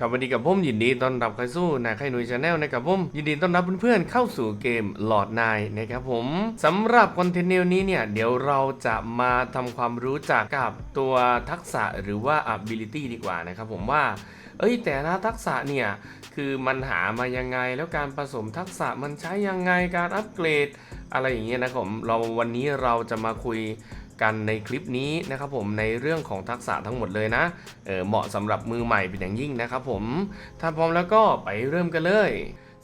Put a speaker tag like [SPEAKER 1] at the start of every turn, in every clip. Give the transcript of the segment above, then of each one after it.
[SPEAKER 1] ครับวันนี้กับผมยินดีต้อนรับเข้าสู่นาไข่หนุยชาแนลนะครับผมยินดีต้อนรับเพื่อนๆเข้าสู่เกมหลอดนายนะครับผมสำหรับคอนเทนต์นวนี้เนี่ยเดี๋ยวเราจะมาทำความรู้จักกับตัวทักษะหรือว่า ability ดีกว่านะครับผมว่าเอ้ยแต่ละทักษะเนี่ยคือมันหามายังไง แล้วการผสมทักษะมันใช้ยังไงการอัปเกรด อะไรอย่างเงี้ยนะครับผมเราวันนี้เราจะมาคุย กันในคลิปนี้นะครับผมในเรื่องของทักษะทั้งหมดเลยนะเออเหมาะสำหรับมือใหม่เป็นอย่างยิ่งนะครับผมถ้าพร้อมแล้วก็ไปเริ่มกันเลย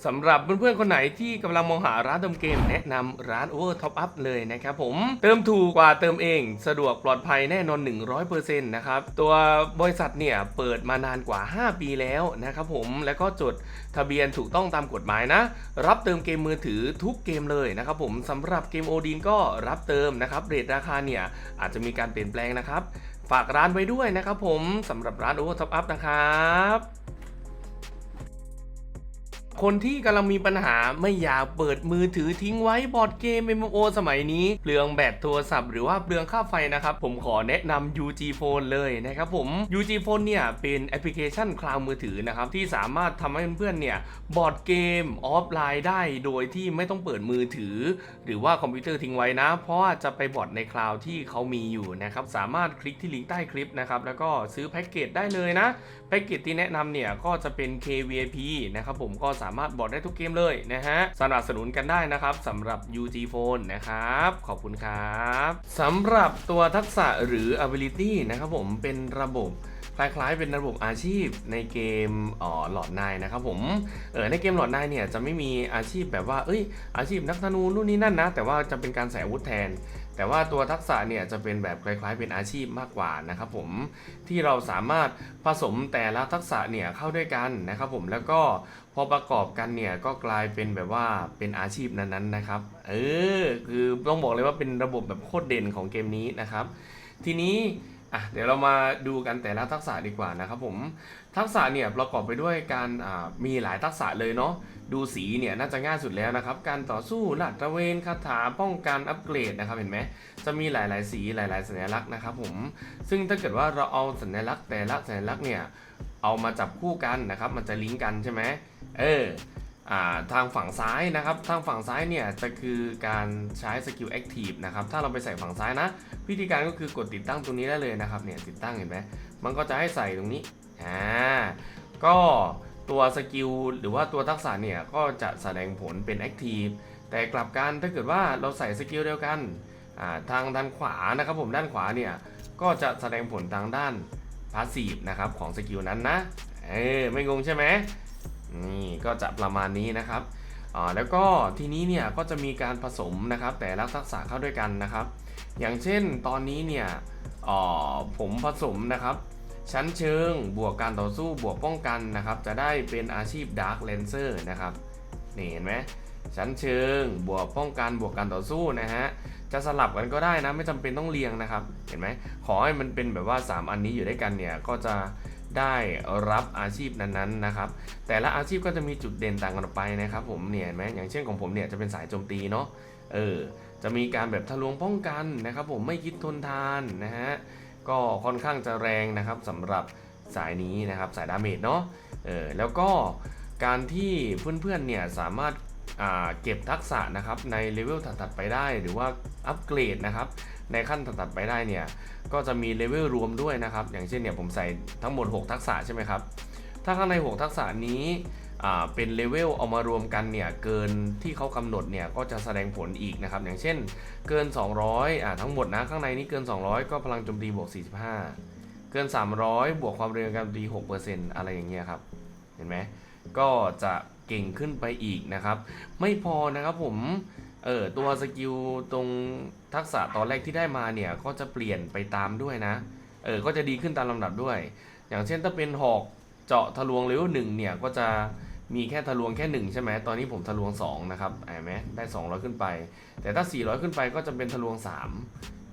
[SPEAKER 1] สำหรับเพื่อนๆคนไหนที่กำลังมองหาร้านเติมเกม แนะนำร้าน Over Top Up เลยนะครับผมเติมถูกกว่าเติมเอง สะดวกปลอดภัยแน่นอน 100%นะครับ ตัวบริษัทเนี่ยเปิดมานานกว่า 5 ปีแล้วนะครับผมแล้วก็จดทะเบียนถูกต้องตามกฎหมายนะ รับเติมเกมมือถือทุกเกมเลยนะครับผมสำหรับเกมโอดีนก็รับเติมนะครับเรทราคาเนี่ยอาจจะมีการเปลี่ยนแปลงนะครับ ฝากร้านไว้ด้วยนะครับผมสำหรับร้าน Over Top Up นะครับ คนที่กำลังมีปัญหาไม่อยากเปิดมือถือทิ้งไว้บอร์ดเกม MMO สมัยนี้เปลืองแบตโทรศัพท์หรือว่าเปลืองค่าไฟนะครับผมขอแนะนำ UG Phone เลยนะครับผม UG Phone เนี่ยเป็นแอปพลิเคชันคลาวมือถือนะครับที่สามารถทำให้เพื่อนๆเนี่ยบอร์ดเกมออฟไลน์ได้โดยที่ไม่ต้องเปิดมือถือ หรือว่าคอมพิวเตอร์ทิ้งไว้นะ เพราะว่าจะไปบอร์ดในคลาวที่เขามีอยู่นะครับสามารถคลิกที่ลิงก์ใต้คลิปนะครับแล้วก็ซื้อแพ็กเกจได้เลยนะ พ็กเกจที่แนะนำเนี่ยก็จะเป็น KVIP นะครับผมก็สามารถบอดได้ทุกเกมเลยนะฮะสนับสนุนกันได้นะครับสำหรับ UG Phone นะครับ ขอบคุณครับสำหรับตัวทักษะหรือ ability นะครับผมเป็นระบบคล้ายๆเป็นระบบอาชีพในเกมออหลอดนายนะครับผมเออในเกมหลอดนายเนี่ยจะไม่มีอาชีพแบบว่าเอ้ยอาชีพนักธนูนู่นนี่นั่นนะ แต่ว่าจะเป็นการใส่อาวุธแทน แต่ว่าตัวทักษะเนี่ยจะเป็นแบบคล้ายๆ เป็นอาชีพมากกว่านะครับผมที่เราสามารถผสมแต่ละทักษะเนี่ยเข้าด้วยกันนะครับผมแล้วก็พอประกอบกันเนี่ยก็กลายเป็นแบบว่าเป็นอาชีพนั้นๆนะครับเออคือต้องบอกเลยว่าเป็นระบบแบบโคตรเด่นของเกมนี้นะครับ ทีนี้ อะเดี๋ยวเรามาดูกันแต่ละทักษะดีกว่านะครับผม ทักษะเนี่ยประกอบไปด้วยการมีหลายทักษะเลยเนาะ ดูสีเนี่ยน่าจะง่ายสุดแล้วนะครับ การต่อสู้ลาดตระเวนคาถาป้องกันอัปเกรดนะครับเห็นไหม จะมีหลาย ๆ สีหลาย ๆ สัญลักษณ์นะครับผม ซึ่งถ้าเกิดว่าเราเอาสัญลักษณ์แต่ละสัญลักษณ์เนี่ยเอามาจับคู่กันนะครับ มันจะลิงก์กันใช่ไหมเออ ทางฝั่งซ้ายนะครับ ทางฝั่งซ้ายเนี่ยจะคือการใช้สกิล Active นะครับ ถ้าเราไปใส่ฝั่งซ้ายนะ วิธีการก็คือกดติดตั้งตรงนี้ได้เลยนะครับ เนี่ยติดตั้งเห็นไหมมันก็จะให้ใส่ตรงนี้ อ่า ก็ตัวสกิลหรือว่าตัวทักษะเนี่ยก็จะแสดงผลเป็น Active แต่กลับกันถ้าเกิดว่าเราใส่สกิลเดียวกันทางด้านขวานะครับผมด้านขวาเนี่ยก็จะแสดงผลทางด้าน Passive นะครับของสกิลนั้นนะ เออไม่งงใช่ไหม นี่ก็จะประมาณนี้นะครับแล้วก็ทีนี้เนี่ยก็จะมีการผสมนะครับแต่ละทักษะเข้าด้วยกันนะครับ อย่างเช่นตอนนี้เนี่ยผมผสมนะครับชั้นเชิงบวกการต่อสู้บวกป้องกันนะครับ จะได้เป็นอาชีพ Dark Lancer นะครับนี่เห็นไหมชั้นเชิงบวกป้องกันบวกการต่อสู้นะฮะจะสลับกันก็ได้นะไม่จำเป็นต้องเรียงนะครับ เห็นไหมขอให้มันเป็นแบบว่า 3 อันนี้อยู่ด้วยกันเนี่ยก็จะ ได้รับอาชีพนั้นๆนะครับ แต่ละอาชีพก็จะมีจุดเด่นต่างกันออกไปนะครับ ผมเนี่ยเห็นไหมอย่างเช่นของผมเนี่ยจะเป็นสายโจมตีเนาะเออจะมีการแบบทะลวงป้องกันนะครับ ผมไม่คิดทนทานนะฮะก็ค่อนข้างจะแรงนะครับสำหรับสายนี้นะครับสายดาเมจเนาะเออแล้วก็การที่เพื่อนๆเนี่ยสามารถเก็บทักษะนะครับในเลเวลถัดๆไปได้ หรือว่าอัปเกรดนะครับ ในขั้นถัดไปได้เนี่ย ก็จะมีเลเวลรวมด้วยนะครับ อย่างเช่นเนี่ยผมใส่ทั้งหมด 6 ทักษะใช่ไหมครับ ถ้าข้างใน 6 ทักษะนี้เป็นเลเวลเอามารวมกันเนี่ยเกินที่เขากำหนดเนี่ยก็จะแสดงผลอีกนะครับ อย่างเช่นเกิน 200อ่าทั้งหมดนะข้างในนี้เกิน 200 ก็พลังโจมตีบวก 45 เกิน 300 บวกความเร็วการตี6%อะไรอย่างเงี้ยครับ เห็นไหมก็จะเก่งขึ้นไปอีกนะครับ ไม่พอนะครับผม เออตัวสกิลตรงทักษะตอนแรกที่ได้มาเนี่ยก็จะเปลี่ยนไปตามด้วยนะ เออก็จะดีขึ้นตามลำดับด้วย อย่างเช่นถ้าเป็นหอกเจาะทะลวงเลเวลหนึ่งเนี่ยก็จะมีแค่ทะลวงแค่หนึ่งใช่ไหมตอนนี้ผมทะลวงสองนะครับเห็นไหมได้ 200 ขึ้นไป แต่ถ้า 400 ขึ้นไปก็จะเป็นทะลวง 3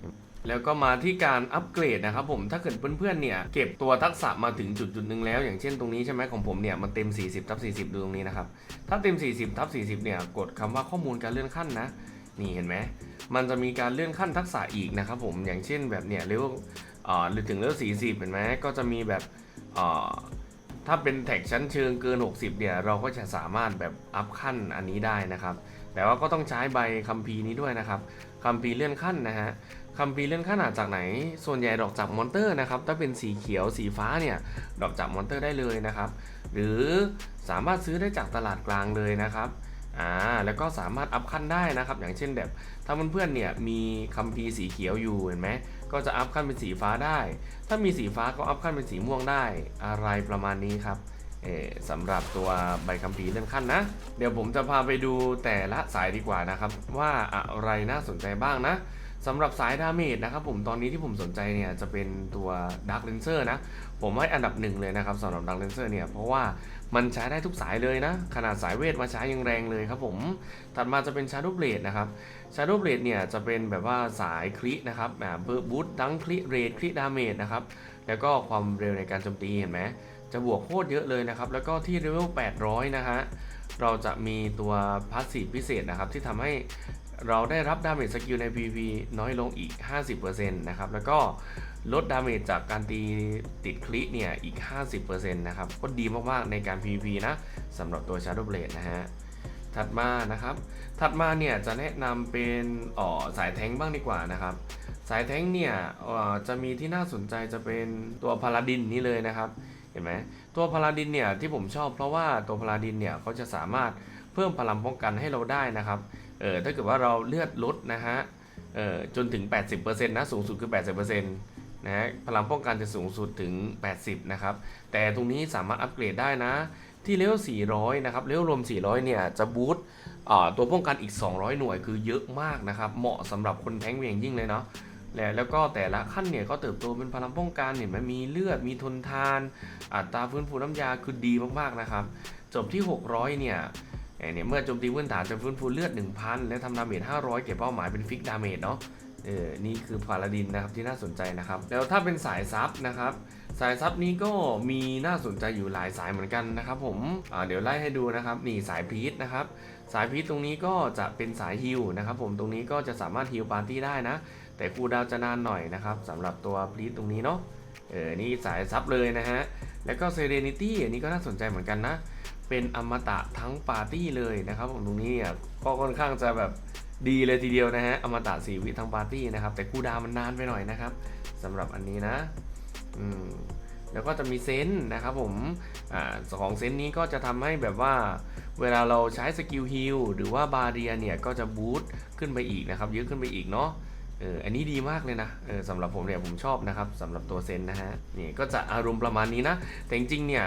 [SPEAKER 1] แล้วก็มาที่การอัปเกรดนะครับผมถ้าเกิดเพื่อนๆเนี่ยเก็บตัวทักษะมาถึงจุดจุดหนึ่งแล้ว อย่างเช่นตรงนี้ใช่ไหมของผมเนี่ยมันเต็ม 40ทับ40 ดูตรงนี้นะครับ ถ้าเต็ม 40ทับ40 เนี่ยกดคำว่าข้อมูลการเลื่อนขั้นนะ นี่เห็นไหมมันจะมีการเลื่อนขั้นทักษะอีกนะครับผมอย่างเช่นแบบเนี่ยเลเวลอ่าหรือถึงเลเวล40 เห็นไหมก็จะมีแบบอ่าถ้าเป็นแท็กชั้นเชิงเกิน 60 เนี่ยเราก็จะสามารถแบบอัพขั้นอันนี้ได้นะครับ แต่ว่าก็ต้องใช้ใบคัมภีร์นี้ด้วยนะครับคัมภีร์เลื่อนขั้นนะฮะ คัมภีเลื่อนขั้นาจจากไหน ส่วนใหญ่ดอกจับมอนเตอร์นะครับ ถ้าเป็นสีเขียวสีฟ้าเนี่ย ดอกจับมอนเตอร์ได้เลยนะครับ หรือสามารถซื้อได้จากตลาดกลางเลยนะครับ อ่า แล้วก็สามารถอัพขั้นได้นะครับ อย่างเช่นแบบ ถ้าเพื่อนๆเนี่ย มีคัมภีสีเขียวอยู่เห็นไหม ก็จะอัพขั้นเป็นสีฟ้าได้ ถ้ามีสีฟ้าก็อัพขั้นเป็นสีม่วงได้ อะไรประมาณนี้ครับเออสำหรับตัวใบคัมภีร์เลื่อนขั้นนะ เดี๋ยวผมจะพาไปดูแต่ละสายดีกว่านะครับ ว่าอะไรน่าสนใจบ้างนะ สำหรับสายดาเมจนะครับผมตอนนี้ที่ผมสนใจเนี่ยจะเป็นตัว Dark Lancer นะ ผมให้อันดับหนึ่งเลยนะครับสำหรับ Dark Lancer เนี่ย เพราะว่ามันใช้ได้ทุกสายเลยนะ ขนาดสายเวทมาใช้ยังแรงเลยครับผมถัดมาจะเป็น Shadow Blade นะครับ Shadow Blade เนี่ยจะเป็นแบบว่าสายคลินะครับแบบบูทดังคลิเรดคลิดาเมจนะครับแล้วก็ความเร็วในการโจมตีเห็นไหมจะบวกโคตรเยอะเลยนะครับแล้วก็ที่เลเวล800 นะฮะเราจะมีตัวพาสซีฟพิเศษนะครับที่ทำให้ เราได้รับดาเมจสกิลใน PV น้อยลงอีก 50%นะครับ แล้วก็ลดดาเมจจากการตีติดคลิเนี่ยอีก 50%นะครับ ก็ดีมากๆในการ PV นะสำหรับตัว Shadow Blade นะฮะ ถัดมานะครับ ถัดมาเนี่ยจะแนะนำเป็นอ๋อสายแทงบ้างดีกว่านะครับ สายแทงเนี่ยอ่อจะมีที่น่าสนใจจะเป็นตัวพาลาดินนี่เลยนะครับ เห็นไหมตัวพาลาดินเนี่ยที่ผมชอบเพราะว่าตัวพาลาดินเนี่ยเขาจะสามารถเพิ่มพลังป้องกันให้เราได้นะครับ เออถ้าเกิดว่าเราเลือดลดนะฮะเออจนถึง 80%นะสูงสุดคือ 80%นะฮะพลังป้องกันจะสูงสุดถึง 80 นะครับ แต่ตรงนี้สามารถอัปเกรดได้นะ ที่เลเวล400 นะครับ เลเวลรวม 400 เนี่ย จะบูตอ่าตัวป้องกันอีก 200 หน่วยคือเยอะมากนะครับ เหมาะสำหรับคนแท้งอย่างยิ่งเลยเนาะแล้วแล้วก็แต่ละขั้นเนี่ยก็เติบโตเป็นพลังป้องกันเห็นไหมมีเลือดมีทนทาน อัตราฟื้นฟูน้ำยาคือดีมากๆนะครับ จบที่ 600 เนี่ย เอ่อเนี่ยเมื่อโจมตีพื้นฐานจะฟื้นฟูเลือด 1,000 และทำดาเมจ500 เก็บเป้าหมายเป็นฟิกดาเมจเนาะเออนี่คือพาลาดินนะครับที่น่าสนใจนะครับ แล้วถ้าเป็นสายซับนะครับ สายซับนี้ก็มีน่าสนใจอยู่หลายสายเหมือนกันนะครับ ผมอ่าเดี๋ยวไล่ให้ดูนะครับนี่สายพีทนะครับ สายพีทตรงนี้ก็จะเป็นสายฮิลนะครับ ผมตรงนี้ก็จะสามารถฮิลปาร์ตี้ได้นะ แต่คูดาวจะนานหน่อยนะครับสำหรับตัวพีทตรงนี้เนาะเออนี่สายซับเลยนะฮะแล้วก็เซเรนิตี้อันนี้ก็น่าสนใจเหมือนกันนะ เป็นอมตะทั้งปาร์ตี้เลยนะครับผมตรงนี้เนี่ยก็ค่อนข้างจะแบบดีเลยทีเดียวนะฮะอมตะสีวิทั้งปาร์ตี้นะครับ แต่คูลดาวมันนานไปหน่อยนะครับสำหรับอันนี้นะอืมแล้วก็จะมีเซนส์นะครับผมอ่าของเซนส์นี้ก็จะทำให้แบบว่าเวลาเราใช้สกิลฮิลหรือว่าบาเรียเนี่ยก็จะบูตขึ้นไปอีกนะครับเยอะขึ้นไปอีกเนาะ เอออันนี้ดีมากเลยนะเออสำหรับผมเนี่ยผมชอบนะครับสำหรับตัวเซนนะฮะนี่ก็จะอารมณ์ประมาณนี้นะ แต่จริงๆเนี่ย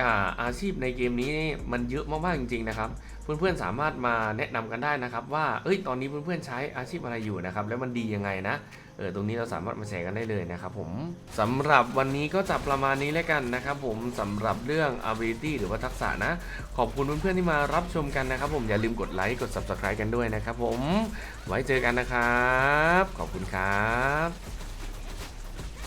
[SPEAKER 1] กาอาชีพในเกมนี้มันเยอะมากๆจริงๆนะครับเพื่อนๆสามารถมาแนะนำกันได้นะครับว่าเอ้ยตอนนี้เพื่อนๆใช้อาชีพอะไรอยู่นะครับแล้วมันดียังไงนะ เออตรงนี้เราสามารถมาแชร์กันได้เลยนะครับผมสำหรับวันนี้ก็จะประมาณนี้แล้วกันนะครับผมสำหรับเรื่อง ability หรือว่าทักษะนะ ขอบคุณเพื่อนๆที่มารับชมกันนะครับผมอย่าลืมกดไลค์กด subscribe กันด้วยนะครับผมไว้เจอกันนะครับ ขอบคุณครับ